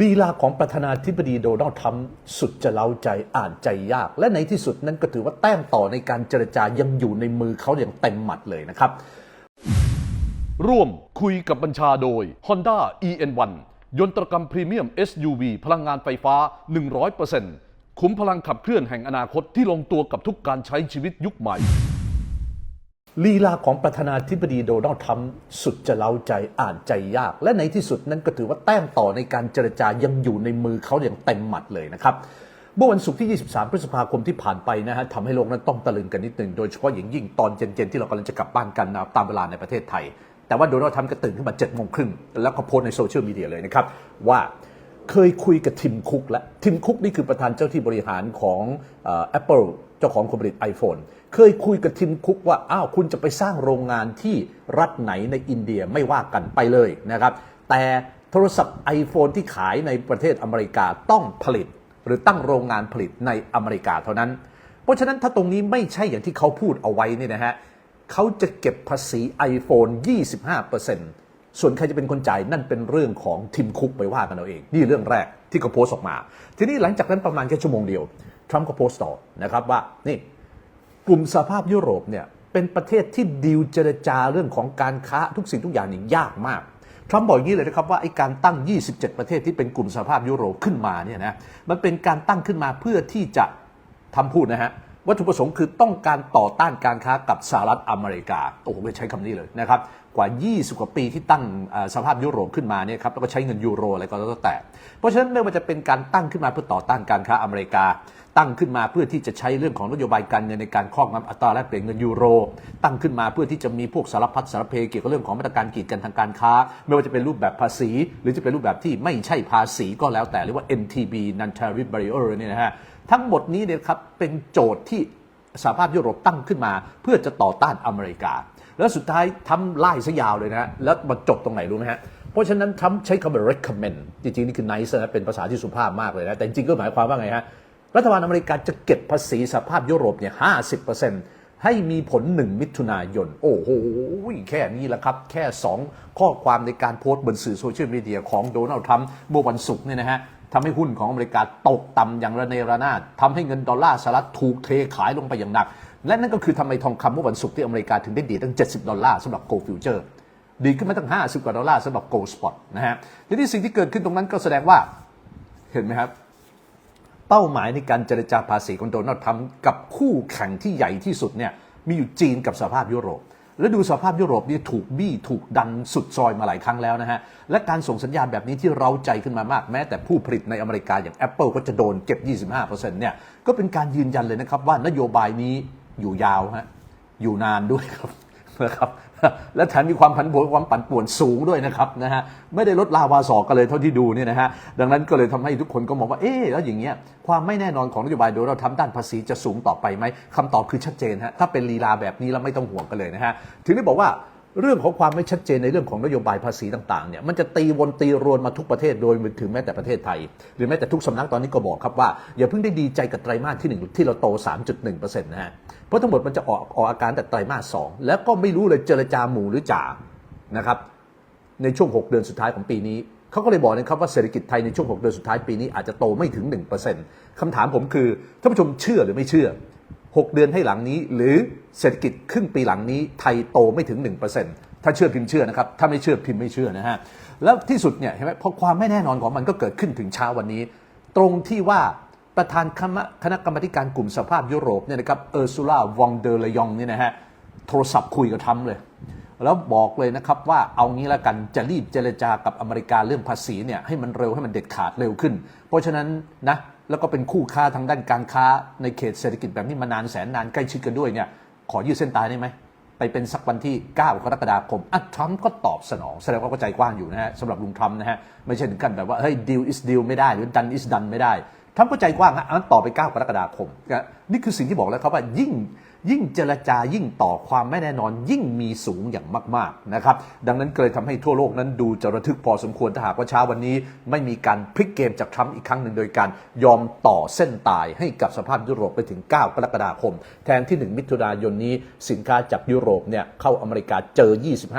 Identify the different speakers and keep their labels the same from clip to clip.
Speaker 1: ลีลาของประธานาธิบดีโดนัลด์ทรัมป์สุดจะเล้าใจอ่านใจยาก และในที่สุดนั้นก็ถือว่าแต้มต่อในการเจรจายังอยู่ในมือเขาอย่างเต็มหมัดเลยนะครับ
Speaker 2: ร่วมคุยกับบัญชาโดย Honda EN1 ยนตรกรรมพรีเมียม SUV พลังงานไฟฟ้า 100%คุ้มพลังขับเคลื่อนแห่งอนาคตที่ลงตัวกับทุกการใช้ชีวิตยุคใหม่
Speaker 1: ลีลาของประธานาธิบดีโดนัลด์ทรัมป์สุดจะเล้าใจอ่านใจยาก และในที่สุดนั้นก็ถือว่าแต้มต่อในการเจรจายังอยู่ในมือเขาอย่างเต็มหมัดเลยนะครับเมื่อวันศุกร์ที่ 23 พฤษภาคมที่ผ่านไปนะฮะทำให้โลกนั้นต้องตะลึงกันนิดหนึ่งโดยเฉพาะอย่างยิ่งตอนเย็นๆที่เรากำลังจะกลับบ้านกันนะตามเวลาในประเทศไทย แต่ว่าโดนัลด์ทรัมป์ก็ตื่นขึ้นมา7โมงครึ่งแล้วก็โพสในโซเชียลมีเดียเลยนะครับว่า เคยคุยกับทิมคุกแล้วทิมคุกนี่คือประธานเจ้าที่บริหารของแอปเปิลเจ้าของคนผลิต iPhone เคยคุยกับทิมคุกว่า อ้าว คุณจะไปสร้างโรงงานที่รัฐไหนในอินเดียไม่ว่ากันไปเลยนะครับ แต่โทรศัพท์ iPhone ที่ขายในประเทศอเมริกาต้องผลิต หรือตั้งโรงงานผลิตในอเมริกาเท่านั้น เพราะฉะนั้นถ้าตรงนี้ไม่ใช่อย่างที่เขาพูดเอาไว้นี่นะฮะเขาจะเก็บภาษี iPhone 25% ส่วนใครจะเป็นคนจ่ายนั่นเป็นเรื่องของทิมคุกไปว่ากันเอาเอง นี่เรื่องแรกที่เขาโพสต์ออกมา ทีนี้หลังจากนั้นประมาณแค่ชั่วโมงเดียวทรัมป์ก็โพสต์ต่อนะครับว่านี่กลุ่มสภาพยุโรปเนี่ยเป็นประเทศที่ดีลเจรจาเรื่องของการค้าทุกสิ่งทุกอย่างนี่ยากมากทรัมป์บอกอย่างนี้เลยนะครับว่าไอ้การตั้ง 27 ประเทศที่เป็นกลุ่มสภาพยุโรปขึ้นมาเนี่ยนะมันเป็นการตั้งขึ้นมาเพื่อที่จะทำพูดนะฮะ วัตถุประสงค์คือต้องการต่อต้านการค้ากับสหรัฐอเมริกาโอ้โหใช้คำนี้เลยนะครับกว่า 20 กว่าปีที่ตั้งสภาพยุโรปขึ้นมาเนี่ยครับแล้วก็ใช้เงินยูโรอะไรก็แล้วแต่ เพราะฉะนั้นไม่ว่าจะเป็นการตั้งขึ้นมาเพื่อต่อต้านการค้าอเมริกา ตั้งขึ้นมาเพื่อที่จะใช้เรื่องของนโยบายการเงินในการครอบงำอัตราแลกเปลี่ยนเงินยูโร ตั้งขึ้นมาเพื่อที่จะมีพวกสารพัดสารเพเกี่ยวกับเรื่องของมาตรการกีดกันทางการค้า ไม่ว่าจะเป็นรูปแบบภาษี หรือจะเป็นรูปแบบที่ไม่ใช่ภาษีก็แล้วแต่เรียกว่า NTB Non Tariff Barrier เนี่ยนะฮะ ทั้งหมดนี้เนี่ยครับเป็นโจทย์ที่สหภาพยุโรปตั้งขึ้นมา เพื่อจะต่อต้านอเมริกา แล้วสุดท้ายทำไล่ซะยาวเลยนะแล้วมาจบตรงไหนรู้ไหมฮะเพราะฉะนั้นทำใช้คำว่า recommend จริงๆ นี่คือ nice นะเป็นภาษาที่สุภาพมากเลยนะ แต่จริงๆ ก็หมายความว่าไงฮะ รัฐบาลอเมริกาจะเก็บภาษีสหภาพยุโรปเนี่ย50%ให้มีผล 1 มิถุนายน โอ้โห แค่นี้แหละครับ แค่ 2 ข้อความในการโพสต์บนสื่อโซเชียลมีเดียของโดนัลด์ทรัมป์เมื่อวันศุกร์เนี่ยนะฮะ ทำให้หุ้นของอเมริกาตกต่ำอย่างระเนระนาดทำให้เงินดอลลาร์สหรัฐถูกเทขายลงไปอย่างหนัก และนั่นก็คือทำไมทองคำเมื่อวันศุกร์ที่อเมริกาถึงได้ดีตั้ง 70 ดอลลาร์สำหรับ Gold Future ดีขึ้นมาตั้ง 50 กว่าดอลลาร์สำหรับ Gold Spot นะฮะทีนี้สิ่งที่เกิดขึ้นตรงนั้นก็แสดงว่าเห็นไหมครับเป้าหมายในการเจรจาภาษีของโดนัลด์ทรัมป์กับคู่แข่งที่ใหญ่ที่สุดเนี่ยมีอยู่จีนกับสหภาพยุโรป แล้วดูสภาพยุโรปนี่ถูกบี้ถูกดันสุดซอยมาหลายครั้งแล้วนะฮะ และการส่งสัญญาณแบบนี้ที่เราใจขึ้นมามากแม้แต่ผู้ผลิตในอเมริกาอย่าง Apple ก็จะโดนเก็บ 25%เนี่ยก็เป็นการยืนยันเลยนะครับว่านโยบายนี้อยู่ยาวฮะอยู่นานด้วยครับ นะครับและแถมมีความผันผวนความปั่นป่วนสูงด้วยนะครับนะฮะไม่ได้ลดลาวาสอกกันเลยเท่าที่ดูเนี่ยนะฮะดังนั้นก็เลยทำให้ทุกคนก็มองว่าเอ๊ะแล้วอย่างเงี้ยความไม่แน่นอนของนโยบายโดยเราทำด้านภาษีจะสูงต่อไปไหมคำตอบคือชัดเจนฮะถ้าเป็นลีลาแบบนี้แล้วไม่ต้องห่วงกันเลยนะฮะถึงได้บอกว่า เรื่องของความไม่ชัดเจนในเรื่องของนโยบายภาษีต่างๆเนี่ยมันจะตีวนตีรวนมาทุกประเทศโดยถึงแม้แต่ประเทศไทย หรือแม้แต่ทุกสำนักตอนนี้ก็บอกครับว่า อย่าเพิ่งได้ดีใจกับไตรมาสที่หนึ่งที่เราโต 3.1%นะฮะเพราะทั้งหมดมันจะออกออกอาการแต่ไตรมาสสองแล้วก็ไม่รู้เลยเจรจาหมู่หรือจ่านะครับในช่วง 6 เดือนสุดท้ายของปีนี้เขาก็เลยบอกนะครับว่าเศรษฐกิจไทยในช่วง 6 เดือนสุดท้ายปีนี้อาจจะโตไม่ถึง 1%คำถามผมคือท่านผู้ชมเชื่อหรือไม่เชื่อ 6 เดือนให้หลังนี้ หรือเศรษฐกิจครึ่งปีหลังนี้ไทยโตไม่ถึง 1%ถ้าเชื่อพิมพ์เชื่อนะครับ ถ้าไม่เชื่อพิมพ์ไม่เชื่อนะฮะ แล้วที่สุดเนี่ยเห็นไหมพอความไม่แน่นอนของมันก็เกิดขึ้นถึงเช้าวันนี้ ตรงที่ว่าประธานคณะคณะกรรมการกลุ่มสภาพยุโรปเนี่ยนะครับเออร์ซูล่าวองเดอร์ลยองเนี่ยนะฮะโทรศัพท์คุยกับทรัมเลย แล้วบอกเลยนะครับว่าเอางี้ละกันจะรีบเจรจากับอเมริกาเรื่องภาษีเนี่ยให้มันเร็วให้มันเด็ดขาดเร็วขึ้น เพราะฉะนั้นนะ แล้วก็เป็นคู่ค้าทางด้านการค้าในเขตเศรษฐกิจแบบนี้มานานแสนนานใกล้ชิดกันด้วยเนี่ยขอยืดเส้นตายได้ไหมไปเป็นสักวันที่ 9 กรกฎาคมอะทรัมป์ก็ตอบสนอง แสดงว่าก็ใจกว้างอยู่นะฮะสำหรับลุงทรัมป์นะฮะไม่ใช่ถึงกันแบบว่าเฮ้ยดีลอิสดีลไม่ได้หรือดันอิสดันไม่ได้ทรัมป์ก็ใจกว้างฮะอันนั้นต่อไป 9 กรกฎาคมนะนี่คือสิ่งที่บอกแล้วครับว่ายิ่ง ยิ่งเจรจายิ่งต่อความไม่แน่นอนยิ่งมีสูงอย่างมากๆนะครับดังนั้นก็เลยทำให้ทั่วโลกนั้นดูจะระทึกพอสมควรถ้าหากว่าเช้าวันนี้ ไม่มีการพลิกเกมจากทรัมป์อีกครั้งหนึ่งโดยการยอมต่อเส้นตายให้กับสภาพยุโรปไปถึง 9 กรกฎาคม แทนที่ 1 มิถุนายนนี้สินค้าจากยุโรปเนี่ยเข้าอเมริกาเจอ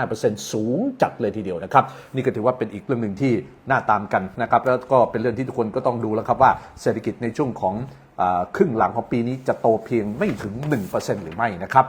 Speaker 1: 25%สูงจัดเลยทีเดียวนะครับนี่ก็ถือว่าเป็นอีกเรื่องหนึ่งที่น้าตามกันนะครับแล้วก็เป็นเรื่องที่ทุกคนก็ต้องดูแล้วครับว่าเศรษฐกิจในช่วงของ ครึ่งหลังของปีนี้จะโตเพียงไม่ถึง 1%หรือไม่นะครับ